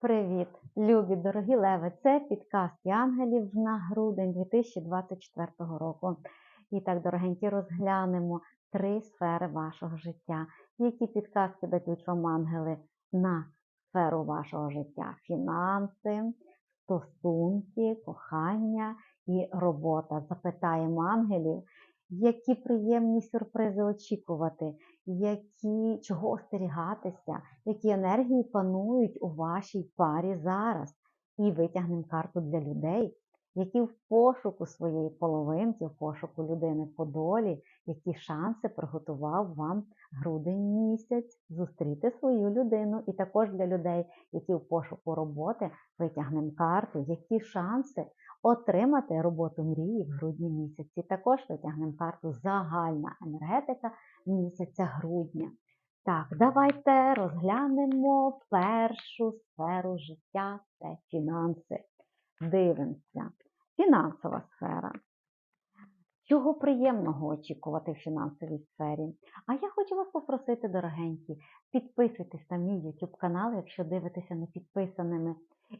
Привіт, любі дорогі леви! Це підкаст ангелів на грудень 2024 року. І так, дорогенькі, розглянемо три сфери вашого життя. Які підказки дадуть вам ангели на сферу вашого життя: фінанси, стосунки, кохання і робота. Запитаємо ангелів, які приємні сюрпризи очікувати, які, чого остерігатися, які енергії панують у вашій парі зараз. І витягнемо карту для людей, які в пошуку своєї половинки, в пошуку людини по долі, які шанси приготував вам грудень місяць зустріти свою людину. І також для людей, які в пошуку роботи, витягнемо карту, які шанси отримати роботу мрії в грудні місяці. Також витягнемо карту загальна енергетика місяця грудня. Так, давайте розглянемо першу сферу життя це фінанси. Дивимося. Фінансова сфера. Чого приємного очікувати в фінансовій сфері? А я хочу вас попросити, дорогенькі, підписуйтесь на мій YouTube канал, якщо дивитеся не підписаними.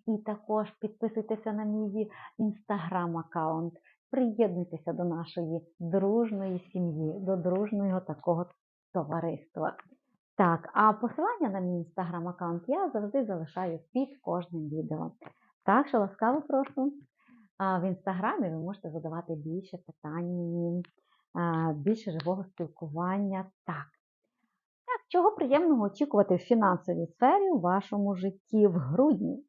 І також підписуйтеся на мій інстаграм аккаунт. Приєднуйтеся до нашої дружної сім'ї, до дружного такого товариства. Так, а посилання на мій інстаграм аккаунт я завжди залишаю під кожним відео. Так що ласкаво прошу. В інстаграмі ви можете задавати більше питань більше живого спілкування. Так. Так, чого приємного очікувати в фінансовій сфері у вашому житті в грудні?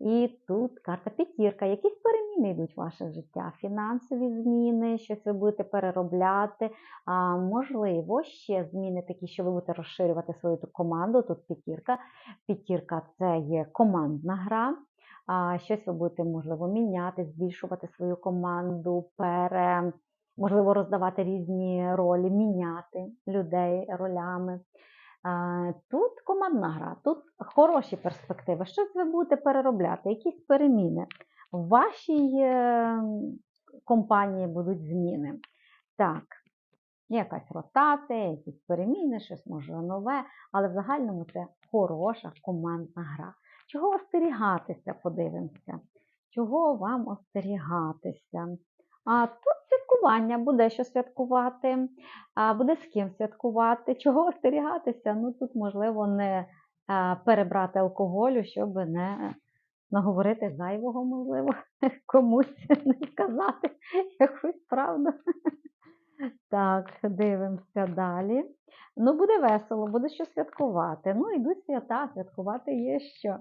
І тут карта п'ятірка. Якісь переміни йдуть в ваше життя, фінансові зміни, щось ви будете переробляти. А, Можливо, ще зміни такі, що ви будете розширювати свою команду. Тут п'ятірка. П'ятірка це є командна гра. Щось ви будете, можливо, міняти, збільшувати свою команду, пере, можливо, роздавати різні ролі, міняти людей ролями. Тут командна гра, тут хороші перспективи. Щось ви будете переробляти, якісь переміни. В вашій е, компанії будуть зміни. Так, якась ротація, якісь переміни, щось може нове, але в загальному це хороша командна гра. Чого остерігатися, подивимося? Чого вам остерігатися? А тут святкування, буде що святкувати, а буде з ким святкувати. Чого остерігатися? Ну тут, можливо, не перебрати алкоголю, щоб не наговорити зайвого, можливо, комусь не сказати якусь правду. Так, дивимося далі. Ну, буде весело, буде що святкувати. Ну, йдуть свята, святкувати є що.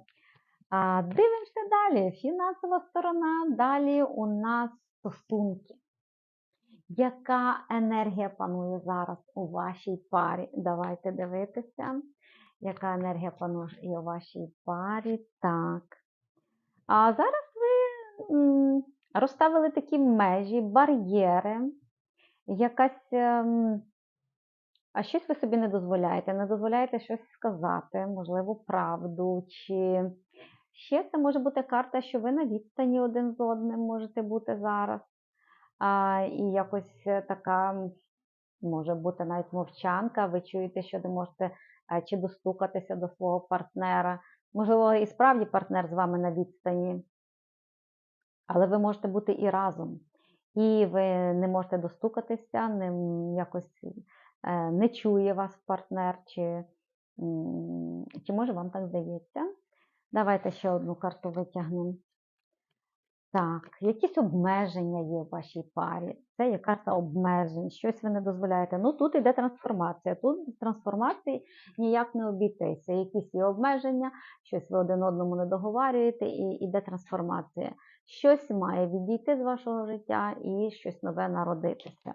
А, Дивимося далі. Фінансова сторона, далі у нас стосунки. Яка енергія панує зараз у вашій парі? Давайте дивитися, яка енергія панує у вашій парі. Так. А зараз ви розставили такі межі, бар'єри, якась. Ем, а щось ви собі не дозволяєте, не дозволяєте щось сказати, можливо, правду. Чи ще це може бути карта, що ви на відстані один з одним можете бути зараз. А, І якось е, така може бути навіть мовчанка, ви чуєте, що не можете е, чи достукатися до свого партнера. Можливо, і справді партнер з вами на відстані, але ви можете бути і разом. І ви не можете достукатися, не якось не чує вас партнер, чи, чи може вам так здається. Давайте ще одну карту витягнемо. Так, якісь обмеження є в вашій парі. Це є карта обмежень, щось ви не дозволяєте. Ну тут іде трансформація. Тут з трансформації ніяк не обійтися. Якісь є обмеження, щось ви один одному не договарюєте, і йде трансформація. Щось має відійти з вашого життя і щось нове народитися.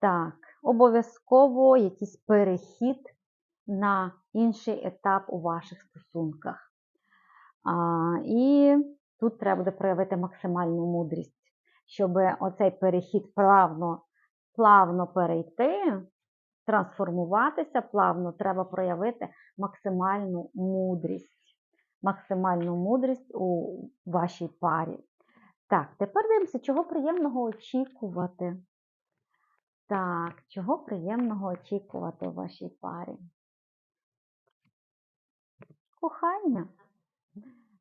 Так, обов'язково якийсь перехід на інший етап у ваших стосунках. А, І Тут треба буде проявити максимальну мудрість, щоб оцей перехід плавно плавно перейти, трансформуватися плавно, треба проявити максимальну мудрість. Максимальну мудрість у вашій парі. Так, тепер дивимося, чого приємного очікувати. Так, чого приємного очікувати у вашій парі? Кохання.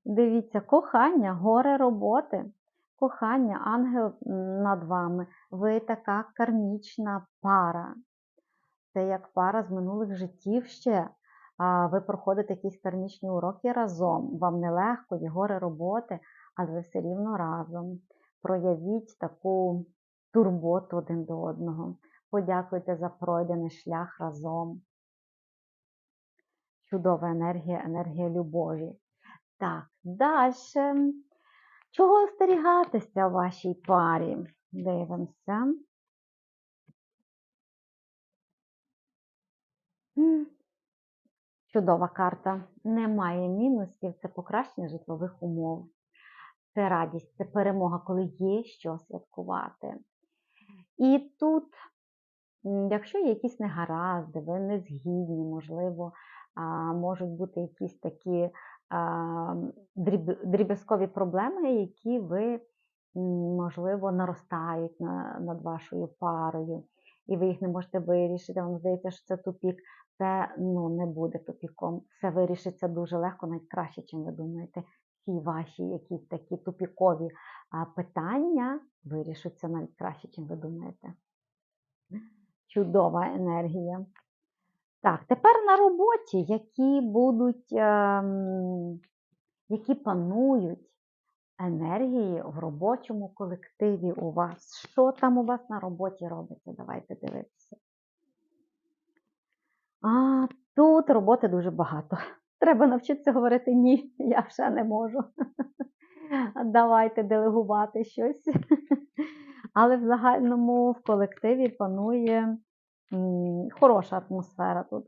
Дивіться, кохання, горе роботи, кохання, ангел над вами. Ви така кармічна пара. Це як пара з минулих життів ще. Ви проходите якісь кармічні уроки разом. Вам нелегко, є горе роботи, але ви все рівно разом. Проявіть таку турботу один до одного. Подякуйте за пройдений шлях разом. Чудова енергія, енергія любові. Так, далі. Чого остерігатися в вашій парі? Дивимося. Чудова карта. Немає мінусів, це покращення житлових умов. Це радість, це перемога, коли є що святкувати. І тут, якщо є якісь негаразди, ви не згідні, можливо, можуть бути якісь такі дріб'язкові проблеми, які ви, можливо, наростають над вашою парою, і ви їх не можете вирішити. Вам здається, що це тупік. Це ну, не буде тупіком. Все вирішиться дуже легко, навіть краще, чим ви думаєте. Всі ваші якісь такі тупікові питання вирішаться навіть краще, чим ви думаєте. Чудова енергія. Так, тепер на роботі, які будуть, ем, які панують енергії в робочому колективі у вас. Що там у вас на роботі робиться? Давайте дивитися. А тут роботи дуже багато. Треба навчитися говорити ні, я вже не можу. Давайте делегувати щось. Але в загальному в колективі панує хороша атмосфера тут.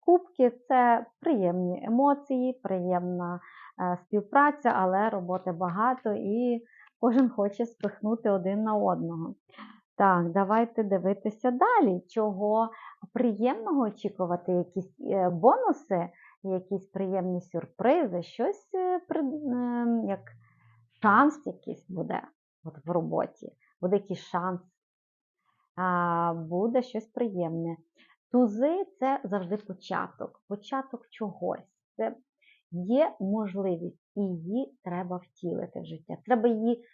Кубки це приємні емоції, приємна е, співпраця, але роботи багато і кожен хоче спихнути один на одного. Так, давайте дивитися далі, чого приємного очікувати, якісь е, бонуси, якісь приємні сюрпризи, щось е, е, як шанс якийсь буде от в роботі, буде якийсь шанс, буде щось приємне. Тузи це завжди початок, початок чогось. Це є можливість, і її треба втілити в життя. Треба її,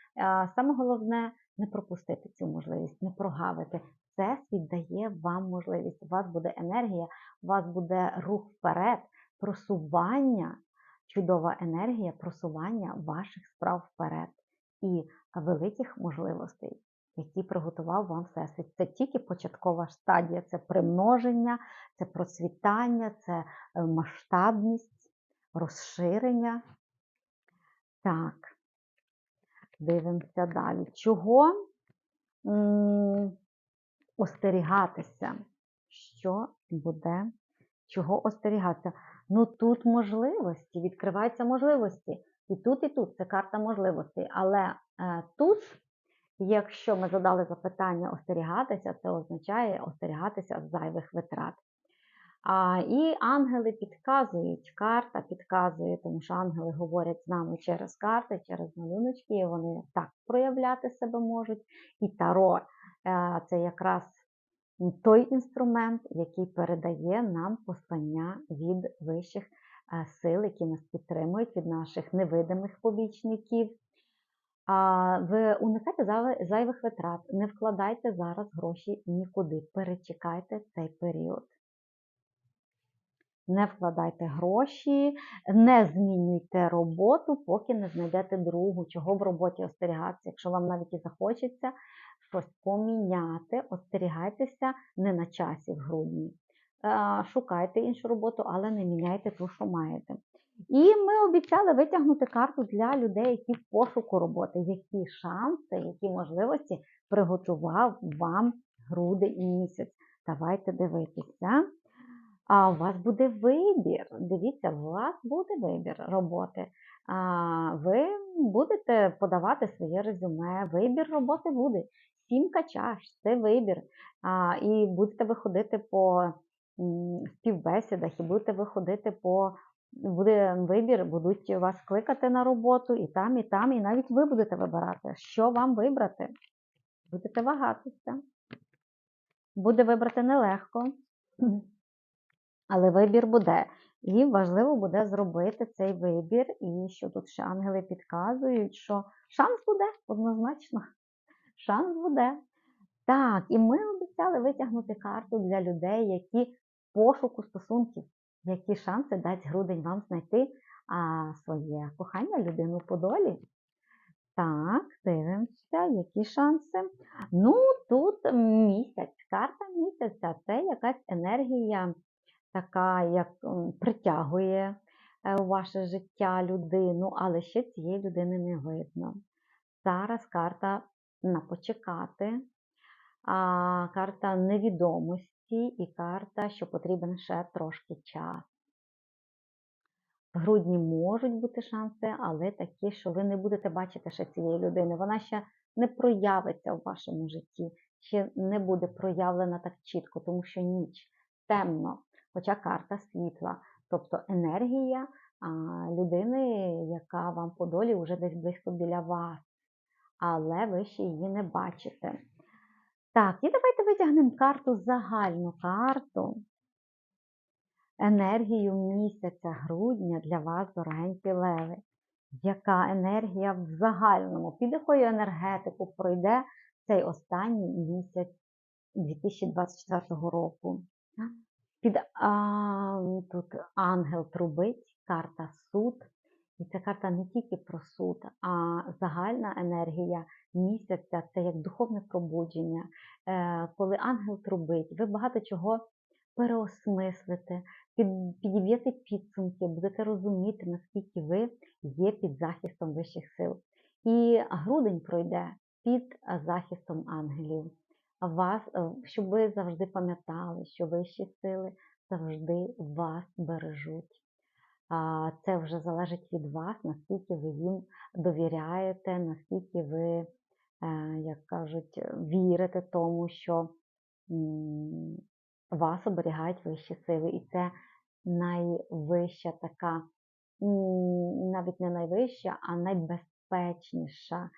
саме головне, не пропустити цю можливість, не прогавити. Всесвіт дає вам можливість. У вас буде енергія, у вас буде рух вперед, просування, чудова енергія просування ваших справ вперед і великих можливостей, які приготував вам Всесвіт. Це тільки початкова стадія, це примноження, це процвітання, це е, масштабність, розширення. Так, дивимося далі. Чого остерігатися? Що буде? Чого остерігатися? Ну тут можливості, відкриваються можливості. І тут, і тут це карта можливостей. Але е, тут, якщо ми задали запитання остерігатися, це означає остерігатися зайвих витрат. А, і ангели підказують, карта підказує, тому що ангели говорять з нами через карти, через малюночки, і вони так проявляти себе можуть. І таро е, це якраз той інструмент, який передає нам послання від вищих е, сил, які нас підтримують, від наших невидимих побічників. Ви уникайте зайвих витрат, не вкладайте зараз гроші нікуди, перечекайте цей період. Не вкладайте гроші, не змінюйте роботу, поки не знайдете другу, чого в роботі остерігатися. Якщо вам навіть і захочеться щось поміняти, остерігайтеся не на часі в грудні. Е, Шукайте іншу роботу, але не міняйте ту, що маєте. І ми обіцяли витягнути карту для людей, які в пошуку роботи, які шанси, які можливості приготував вам грудень місяць. Давайте дивитися. А у вас буде вибір. Дивіться, у вас буде вибір роботи. А, ви будете подавати своє резюме. Вибір роботи буде. Сімка чаш це вибір. А, і будете виходити по співбесідах, і будете виходити по. Буде вибір, будуть вас кликати на роботу і там, і там, і навіть ви будете вибирати, що вам вибрати. Будете вагатися. Буде вибрати нелегко. Але вибір буде. І важливо буде зробити цей вибір, і що тут ще ангели підказують, що шанс буде однозначно. Шанс буде. Так, і ми обіцяли витягнути карту для людей, які пошуку стосунків, які шанси дасть грудень вам знайти а, своє кохання, людину по долі. Так, дивимося, які шанси. Ну, тут місяць, карта місяця це якась енергія, така, як притягує е, у ваше життя людину, але ще цієї людини не видно. Зараз карта на почекати, а, карта невідомості і карта, що потрібен ще трошки час. В грудні можуть бути шанси, але такі, що ви не будете бачити ще цієї людини. Вона ще не проявиться в вашому житті, ще не буде проявлена так чітко, тому що ніч темно, хоча карта світла, тобто енергія людини, яка вам по долі вже десь близько біля вас, але ви ще її не бачите. Так, і давайте витягнемо карту, загальну карту енергію місяця грудня для вас, дорогенькі леви. Яка енергія в загальному, під якою енергетику пройде цей останній місяць 2024 року? Під а, тут ангел трубить, карта суд. І ця карта не тільки про суд, а загальна енергія місяця це як духовне пробудження. Е, Коли ангел трубить, ви багато чого переосмислите, під, підіб'єте підсумки, будете розуміти, наскільки ви є під захистом вищих сил. І грудень пройде під захистом ангелів. Вас, е, щоб ви завжди пам'ятали, що вищі сили завжди вас бережуть. Це вже залежить від вас, наскільки ви їм довіряєте, наскільки ви, е, як кажуть, вірите тому, що вас оберігають вищі сили. І це найвища така, навіть не найвища, а найбезпечніша,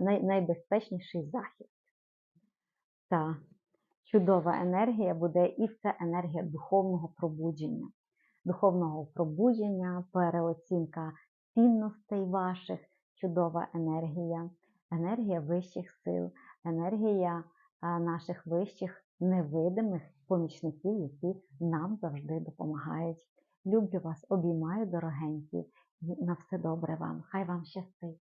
е, найбезпечніший захист. Так, чудова енергія буде, і це енергія духовного пробудження. Духовного пробудження, переоцінка цінностей ваших, чудова енергія, енергія вищих сил, енергія наших вищих невидимих помічників, які нам завжди допомагають. Люблю вас, обіймаю, дорогенькі, і на все добре вам. Хай вам щастить!